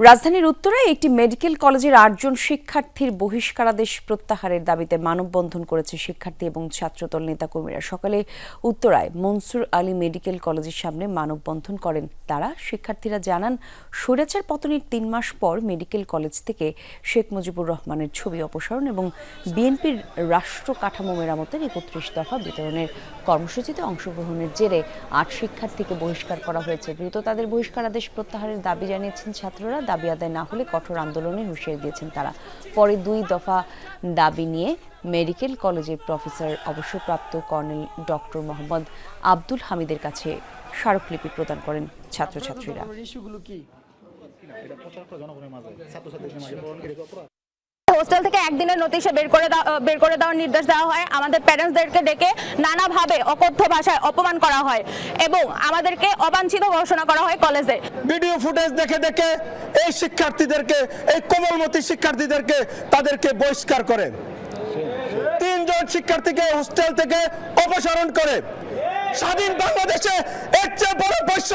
রাজধানীর উত্তরায় একটি মেডিকেল কলেজের আটজন শিক্ষার্থীর বহিষ্কারাদেশ প্রত্যাহারের দাবিতে মানববন্ধন করেছে শিক্ষার্থী এবং ছাত্রদল নেতাকর্মীরা। সকালে উত্তরায় মনসুর আলী মেডিকেল কলেজের সামনে মানববন্ধন করেন তারা। শিক্ষার্থীরা জানান স্বৈরাচার পতনের তিন মাস পর মেডিকেল কলেজ থেকে শেখ মুজিবুর রহমানের ছবি অপসারণ এবং বিএনপির রাষ্ট্র কাঠামো মেরামতের একত্রিশ দফা বিতরণের কর্মসূচিতে অংশগ্রহণের জেরে আট শিক্ষার্থীকে বহিষ্কার করা হয়েছে। দ্রুত তাদের বহিষ্কারাদেশ প্রত্যাহারের দাবি জানিয়েছেন ছাত্ররা। দাবি আদায় না হলে কঠোর আন্দোলনে হুঁশিয়ার দিয়েছেন তারা। পরে দুই দফা দাবি নিয়ে মেডিকেল কলেজের প্রফেসর, অবসরপ্রাপ্ত কর্নেল ডক্টর মোহাম্মদ আব্দুল হামিদের কাছে স্মারকলিপি প্রদান করেন ছাত্রছাত্রীরা। হোস্টেল থেকে একদিনের নোটিশে বের করে বের করে দেওয়ার নির্দেশ দেওয়া হয়। আমাদের প্যারেন্টসদেরকে ডেকে নানাভাবে অকথ্য ভাষায় অপমান করা হয় এবং আমাদেরকে অবাঞ্ছিত ঘোষণা করা হয় কলেজে। ভিডিও ফুটেজ দেখে দেখে এই শিক্ষার্থীদেরকে, এই কোমলমতি শিক্ষার্থীদেরকে তাদেরকে বহিষ্কার করে। তিনজন শিক্ষার্থীকে হোস্টেল থেকে অপসারণ করে। স্বাধীন বাংলাদেশে এর চেয়ে বড় বৈশ্য